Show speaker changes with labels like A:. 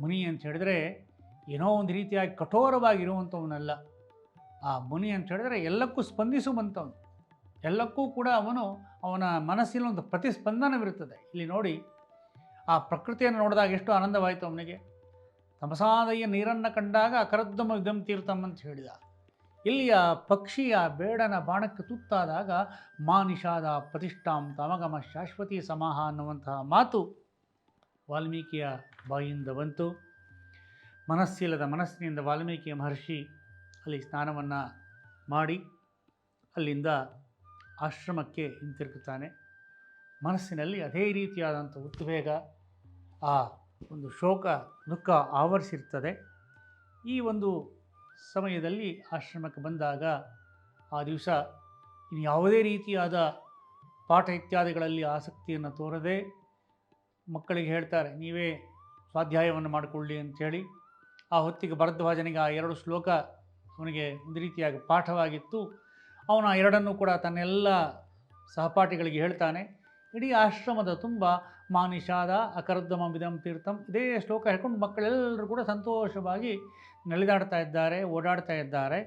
A: ಮುನಿ ಅಂತ ಹೇಳಿದ್ರೆ ಏನೋ ಒಂದು ರೀತಿಯಾಗಿ ಕಠೋರವಾಗಿರುವಂಥವನಲ್ಲ. ಆ ಮುನಿ ಅಂತ ಹೇಳಿದ್ರೆ ಎಲ್ಲಕ್ಕೂ ಸ್ಪಂದಿಸುವಂಥವನು. ಎಲ್ಲಕ್ಕೂ ಕೂಡ ಅವನು ಅವನ ಮನಸ್ಸಿನ ಒಂದು ಪ್ರತಿಸ್ಪಂದನವಿರುತ್ತದೆ. ಇಲ್ಲಿ ನೋಡಿ, ಆ ಪ್ರಕೃತಿಯನ್ನು ನೋಡಿದಾಗ ಎಷ್ಟು ಆನಂದವಾಯಿತು ಅವನಿಗೆ. ತಮಸಾದಯ್ಯ ನೀರನ್ನು ಕಂಡಾಗ ಅಕರದ್ದಮ ವಿಧಂ ತೀರ್ಥಂ ಅಂತ ಹೇಳಿದ. ಇಲ್ಲಿ ಆ ಪಕ್ಷಿಯ ಬೇಡನ ಬಾಣಕ್ಕೆ ತುತ್ತಾದಾಗ, ಮಾನಿಷಾದ ಪ್ರತಿಷ್ಠಾಂ ತಮಗಮ ಶಾಶ್ವತಿ ಸಮಾಹ ಅನ್ನುವಂತಹ ಮಾತು ವಾಲ್ಮೀಕಿಯ ಬಾಯಿಯಿಂದ ಬಂತು. ಮನಸ್ಸಿಲ್ಲದ ಮನಸ್ಸಿನಿಂದ ವಾಲ್ಮೀಕಿಯ ಮಹರ್ಷಿ ಅಲ್ಲಿ ಸ್ನಾನವನ್ನು ಮಾಡಿ ಅಲ್ಲಿಂದ ಆಶ್ರಮಕ್ಕೆ ಹಿಂತಿರುಗುತ್ತಾನೆ. ಮನಸ್ಸಿನಲ್ಲಿ ಅದೇ ರೀತಿಯಾದಂಥ ಉದ್ವೇಗ, ಆ ಒಂದು ಶೋಕ, ದುಃಖ ಆವರಿಸಿರ್ತದೆ. ಈ ಒಂದು ಸಮಯದಲ್ಲಿ ಆಶ್ರಮಕ್ಕೆ ಬಂದಾಗ ಆ ದಿವಸ ಇನ್ನು ಯಾವುದೇ ರೀತಿಯಾದ ಪಾಠ ಇತ್ಯಾದಿಗಳಲ್ಲಿ ಆಸಕ್ತಿಯನ್ನು ತೋರದೆ ಮಕ್ಕಳಿಗೆ ಹೇಳ್ತಾರೆ, ನೀವೇ ಸ್ವಾಧ್ಯಾಯವನ್ನು ಮಾಡಿಕೊಳ್ಳಿ ಅಂಥೇಳಿ ಆ ಹೊತ್ತಿಗೆ ಭರದ್ವಾಜನಿಗೆ ಆ ಎರಡು ಶ್ಲೋಕ ಅವನಿಗೆ ಒಂದು ರೀತಿಯಾಗಿ ಪಾಠವಾಗಿತ್ತು. ಅವನು ಆ ಎರಡನ್ನೂ ಕೂಡ ತನ್ನೆಲ್ಲ ಸಹಪಾಠಿಗಳಿಗೆ ಹೇಳ್ತಾನೆ. ಇಡೀ ಆಶ್ರಮದ ತುಂಬ ಮಾನಿಷಾದ ಅಕರ್ದಮ ವಿಧಮ ತೀರ್ಥಂ ಇದೇ ಶ್ಲೋಕ ಹೇಳ್ಕೊಂಡು ಮಕ್ಕಳೆಲ್ಲರೂ ಕೂಡ ಸಂತೋಷವಾಗಿ ನಲಿದಾಡ್ತಾ ಇದ್ದಾರೆ, ಓಡಾಡ್ತಾ ಇದ್ದಾರೆ.